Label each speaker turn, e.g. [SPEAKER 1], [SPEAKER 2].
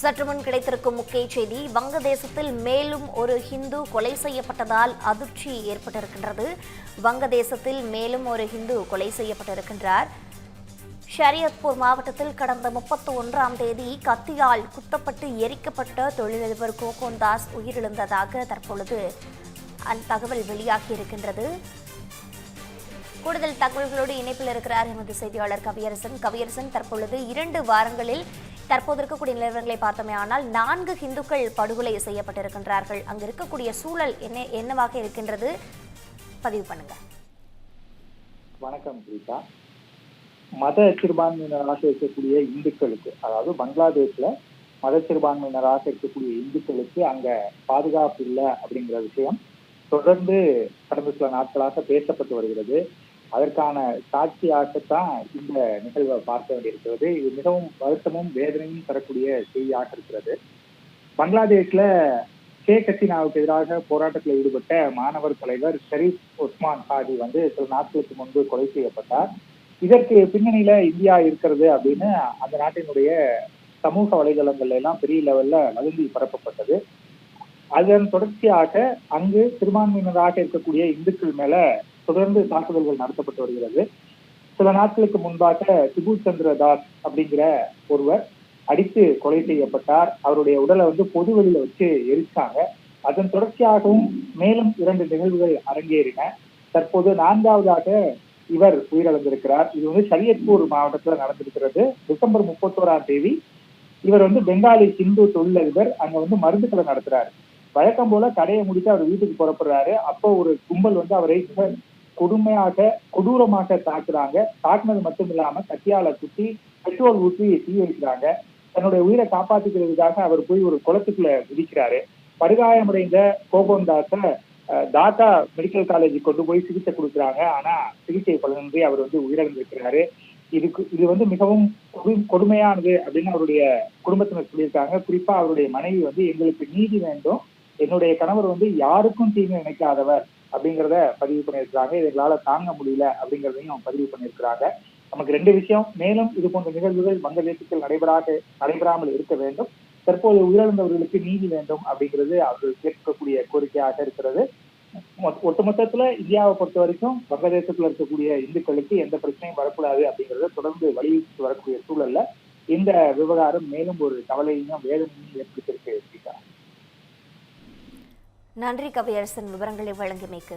[SPEAKER 1] சற்று முன் கிடைத்திருக்கும் முக்கிய செய்தி வங்கதேசத்தில் மேலும் ஒரு ஹிந்து கொலை செய்யப்பட்டதால் அதிர்ச்சி ஏற்பட்டிருக்கின்றது. வங்கதேசத்தில் மேலும் ஒரு ஹிந்து கொலை செய்யப்பட்டிருக்கின்றார். ஷரியத்பூர் மாவட்டத்தில் கடந்த முப்பத்தி ஒன்றாம் தேதி கத்தியால் குத்தப்பட்டு எரிக்கப்பட்ட தொழிலதிபர் கோகோன் தாஸ் உயிரிழந்ததாக தற்பொழுது அந்த தகவல் வெளியாகி இருக்கின்றது கூடுதல் தகவல்களோடு இணைப்பில் இருக்கிறார் எமது செய்தியாளர் கவியரசன். கவியரசன் தற்பொழுது இரண்டு வாரங்களில் தற்போது இருக்கக்கூடிய நிலவரங்களை பார்த்தோமே ஆனால் நான்கு ஹிந்துக்கள் படுகொலை செய்யப்பட்டிருக்கின்றார்கள். அங்கு இருக்கக்கூடிய சூழல் என்ன என்னவாக இருக்கின்றது? பதிவு பண்ணுங்க.
[SPEAKER 2] வணக்கம் பிரீதா மத சிறுபான்மையினராக இருக்கக்கூடிய இந்துக்களுக்கு அதாவது பங்களாதேஷ்ல மத சிறுபான்மையினராக இருக்கக்கூடிய இந்துக்களுக்கு அங்க பாதுகாப்பு இல்லை அப்படிங்கிற விஷயம் தொடர்ந்து கடந்த சில நாட்களாக பேசப்பட்டு வருகிறது. அதற்கான சாட்சியாகத்தான் இந்த நிகழ்வை பார்க்க வேண்டியிருக்கிறது. இது மிகவும் வருத்தமும் வேதனையும் தரக்கூடிய செய்தியாக இருக்கிறது. பங்களாதேஷ்ல ஷேக் ஹசீனாவுக்கு எதிராக போராட்டத்தில் ஈடுபட்ட மாணவர் தலைவர் ஷரீப் உஸ்மான் ஹாஜி வந்து சில நாட்களுக்கு முன்பு கொலை செய்யப்பட்டார். இதற்கு பின்னணியில இந்தியா இருக்கிறது அப்படின்னு அந்த நாட்டினுடைய சமூக வலைதளங்கள்ல எல்லாம் பெரிய லெவல்ல வதந்தி பரப்பப்பட்டது. அதன் தொடர்ச்சியாக அங்கு சிறுபான்மையினராக இருக்கக்கூடிய இந்துக்கள் மேல தொடர்ந்து தாக்குதல்கள் நடத்தப்பட்டு வருகிறது. சில நாட்களுக்கு முன்பாக சிபு சந்திர தாஸ் அப்படிங்கிற ஒருவர் அடித்து கொலை செய்யப்பட்டார். அவருடைய உடலை வந்து பொது வெளியில வச்சு எரிச்சாங்க. அதன் தொடர்ச்சியாகவும் மேலும் இரண்டு நிகழ்வுகள் அரங்கேறின. தற்போது நான்காவதாக இவர் உயிரிழந்திருக்கிறார். இது வந்து சரியத்பூர் மாவட்டத்துல நடந்திருக்கிறது. டிசம்பர் முப்பத்தோராம் தேதி இவர் வந்து பெங்காலி ஹிந்து தொழிலதிபர். அங்க வந்து மருந்து கடை நடத்துறாரு. வழக்கம் போல கடையை முடித்து அவர் வீட்டுக்கு புறப்படுறாரு. அப்போ ஒரு கும்பல் வந்து அவரை கொடுமையாக கொடூரமாக தாக்குறாங்க. தாக்குனது மட்டும் இல்லாம கத்தியால குத்தி பெட்ரோல் ஊற்றி தீ வைக்கிறாங்க. தன்னுடைய உயிரை காப்பாத்திக்கிறதுக்காக அவர் போய் ஒரு குளத்துக்குள்ள விதிக்கிறாரு படுகாயமடைந்த கோகோந்தாச தாத்தா மெடிக்கல் காலேஜ் கொண்டு போய் சிகிச்சை கொடுக்குறாங்க. ஆனா சிகிச்சை பலனின்றி அவர் வந்து உயிரிழந்திருக்கிறாரு. இதுக்கு இது வந்து மிகவும் கொடு- கொடுமையானது அப்படின்னு அவருடைய குடும்பத்தினர் சொல்லியிருக்காங்க. குறிப்பா அவருடைய மனைவி வந்து எங்களுக்கு நீதி வேண்டும். என்னுடைய கணவர் வந்து யாருக்கும் தீங்கு நினைக்காதவர். அப்படிங்கிறத பதிவு பண்ணியிருக்கிறாங்க. இது தாங்க முடியல அப்படிங்கிறதையும் பதிவு பண்ணியிருக்கிறாங்க. நமக்கு ரெண்டு விஷயம். மேலும் இது போன்ற நிகழ்வுகள் வங்கதேசத்தில் நடைபெறாக நடைபெறாமல் இருக்க வேண்டும். தற்போது உயிரிழந்தவர்களுக்கு நீதி வேண்டும் அப்படிங்கிறது அவர்கள் கேட்கக்கூடிய கோரிக்கையாக இருக்கிறது. ஒட்டுமொத்தத்துல இந்தியாவை பொறுத்த வரைக்கும் வங்கதேசத்துல இருக்கக்கூடிய இந்துக்களுக்கு எந்த பிரச்சனையும் வரக்கூடாது அப்படிங்கறத தொடர்ந்து வலியுறுத்தி வரக்கூடிய சூழல்ல இந்த விவகாரம் மேலும் ஒரு கவலையையும் வேதனையும் ஏற்படுத்தியிருக்கு
[SPEAKER 1] நன்றி கவியரசன் விவரங்களை வழங்கியமைக்கு.